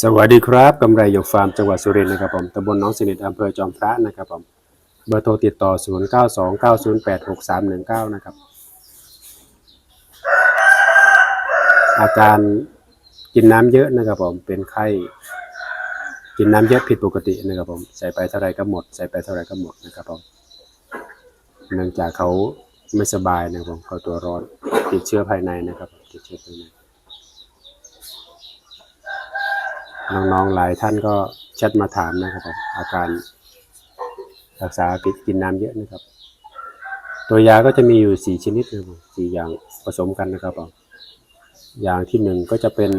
สวัสดีครับกำไรหยกฟาร์มจังหวัดสุรินทร์นะครับผมตำบลน้องสนิทอำเภอจอมพระนะครับผมเบอร์โทรติดต่อ 0 9 2 9 0 8 6 3 1 9 นะครับ อาการกินน้ำเยอะนะครับผมเป็นไข้ กินน้ำเยอะผิดปกตินะครับผมใส่ไปเท่าไรก็หมด ใส่ไปเท่าไรก็หมดนะครับผมเนื่องจากเขาไม่สบายนะครับผมเขาตัวร้อนติดเชื้อภายในนะครับ ติดเชื้อภายใน น้องๆหลายท่านก็แชทมาถามนะครับผมอาการรักษาปิดกินน้ำเยอะนะครับ ตัวยาก็จะมีอยู่สี่ชนิดนะครับสี่อย่างผสมกันนะครับผมอย่างที่หนึ่งก็จะเป็น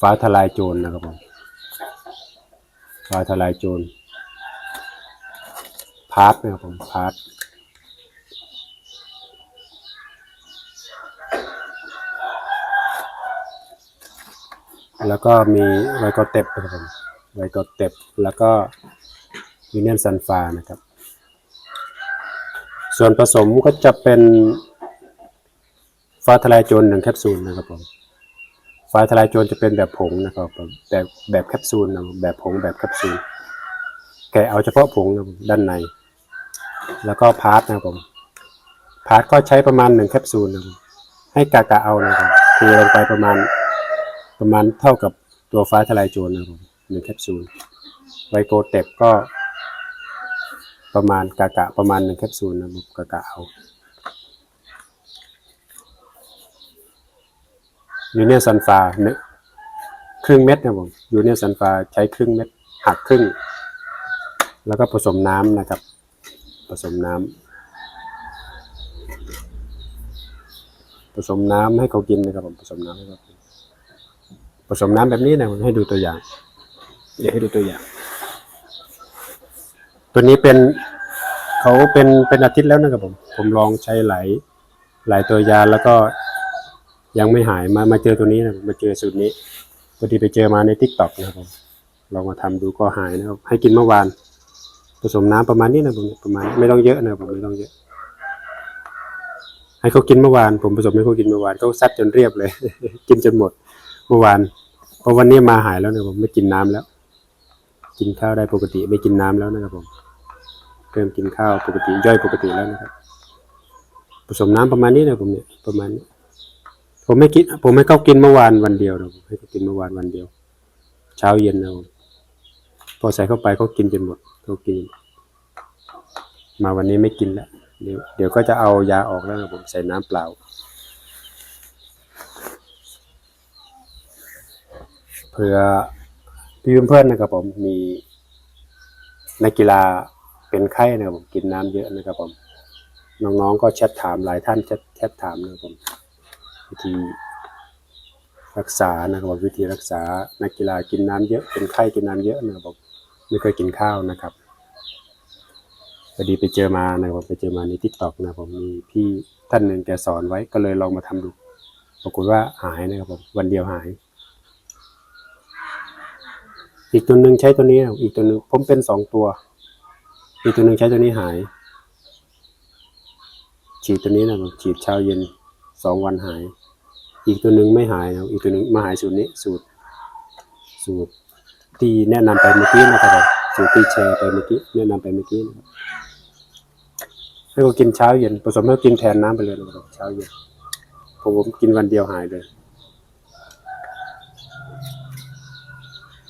ฟ้าทลายโจรนะครับผมฟ้าทลายโจรพาร์ทนะครับผมพาร์ท แล้วก็มีไวโกเต็บนะครับผมไวโกเต็บแล้วก็ยูเนียนซันฟานะครับ ส่วนผสมก็จะเป็นฟ้าทลายโจรหนึ่งแคปซูลนะครับผมฟ้าทลายโจรจะเป็นแบบผงนะครับผมแบบแบบแคปซูลนะแบบผงแบบแคปซูลแกะเอาเฉพาะผงนะด้านใน แล้วก็พาร์ทนะครับผมพาร์ทก็ใช้ประมาณหนึ่งแคปซูลนะครับให้กะกะเอานะครับเทลงไปประมาณ ประมาณเท่ากับตัวฟ้าทลายโจรนะครับผมหนึ่งแคปซูลไวโกเต็บก็ ประมาณกะกะประมาณหนึ่งแคปซูลนะครับกะกะเอายูเนียซันฟาหนึ่งครึ่งเม็ดนะผมยูเนียซันฟาใช้ครึ่งเม็ดหักครึ่ง แล้วก็ผสมน้ำนะครับ ผสมน้ำผสมน้ำให้เขากินนะครับผมผสมน้ำให้เขากิน สมน้ำแบบนี้นะให้ดูตัวอย่าง เดี๋ยวให้ดูตัวอย่าง ตัวนี้เป็นเขาเป็นเป็นอาทิตย์แล้วนะครับผม ผมลองใช้หลายหลายตัวยาแล้วก็ยังไม่หายมามาเจอตัวนี้นะมาเจอสูตรนี้พอดีไปเจอมาในทิกตอกนะครับผมลองมาทำดูก็หายนะครับ ให้กินเมื่อวานผสมน้ำประมาณนี้นะผมประมาณไม่ต้องเยอะนะครับผมไม่ต้องเยอะ ให้เขากินเมื่อวาน ผมผสมให้เขากินเมื่อวานเขาซัดจนเรียบเลย กินจนหมดเมื่อวาน เพราะวันนี้มาหายแล้วนะผมไม่กินน้ำแล้ว กินข้าวได้ปกติไม่กินน้ำแล้วนะครับผมเริ่มกินข้าวปกติย่อยปกติแล้วนะครับ ผสมน้ำประมาณนี้นะผมเนี่ยประมาณนี้ผมไม่กิน ผมไม่เข้ากินเมื่อวานวันเดียวนะผมให้เขากินเมื่อวานวันเดียว เช้าเย็นนะผมพอใส่เข้าไปเขากินจนหมดเขากิน มาวันนี้ไม่กินแล้วเดี๋ยวเดี๋ยวก็จะเอายาออกแล้วนะผมใส่น้ำเปล่า เพื่อพี่เพื่อนๆนะครับผมมีนักกีฬาเป็นไข้นะครับผมกินน้ำเยอะนะครับผมน้องๆก็แชทถามหลายท่านแชทแชทถามนะครับผมวิธีรักษานะครับผมวิธีรักษานักกีฬากินน้ำเยอะเป็นไข้กินน้ำเยอะนะครับผมไม่เคยกินข้าวนะครับพอดีไปเจอมานะครับผมไปเจอมาในทิกตอกนะครับผมมีพี่ท่านหนึ่งแกสอนไว้ก็เลยลองมาทำดูปรากฏว่าหายนะครับผมวันเดียวหาย อีกตัวหนึ่งใช้ตัวนี้ อีกตัวหนึ่งผมเป็นสองตัว อีกตัวหนึ่งใช้ตัวนี้หาย ฉีดตัวนี้นะฉีดเช้าเย็นสองวันหาย อีกตัวหนึ่งไม่หายนะอีกตัวหนึ่งมาหายสูตรนี้สูตร สูตรที่แนะนำไปเมื่อกี้นะครับสูตรที่แชร์ไปเมื่อกี้แนะนำไปเมื่อกี้นะครับให้เขากินเช้าเย็นผสมให้เขากินแทนน้ำไปเลยนะครับเช้าเย็นผมผมกินวันเดียวหายเลย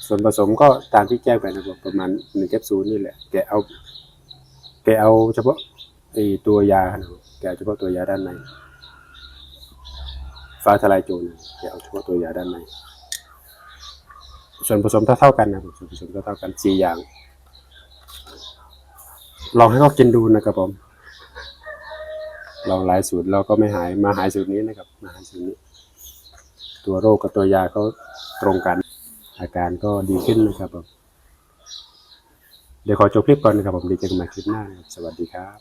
ส่วนผสมก็ตามที่แจ้งไปนะครับประมาณหนึ่งแคปซูลนี่แหละแกเอาแกเอาเฉพาะไอตัวยานะครับแกเอาเฉพาะตัวยาด้านในฟ้าทลายโจรแกเอาเฉพาะตัวยาด้านในส่วนผสมเท่าๆกันนะครับส่วนผสมเท่าๆกันสี่อย่างลองให้เขากินดูนะครับผมลองหลายสูตรเราก็ไม่หายมาหายสูตรนี้นะครับมาหายสูตรนี้ ตัวโรคกับตัวยาเขาตรงกัน อาการก็ดีขึ้นนะครับผมเดี๋ยวขอจบคลิปก่อนนะครับผมดีเจอกันใหม่คลิปหน้าสวัสดีครับ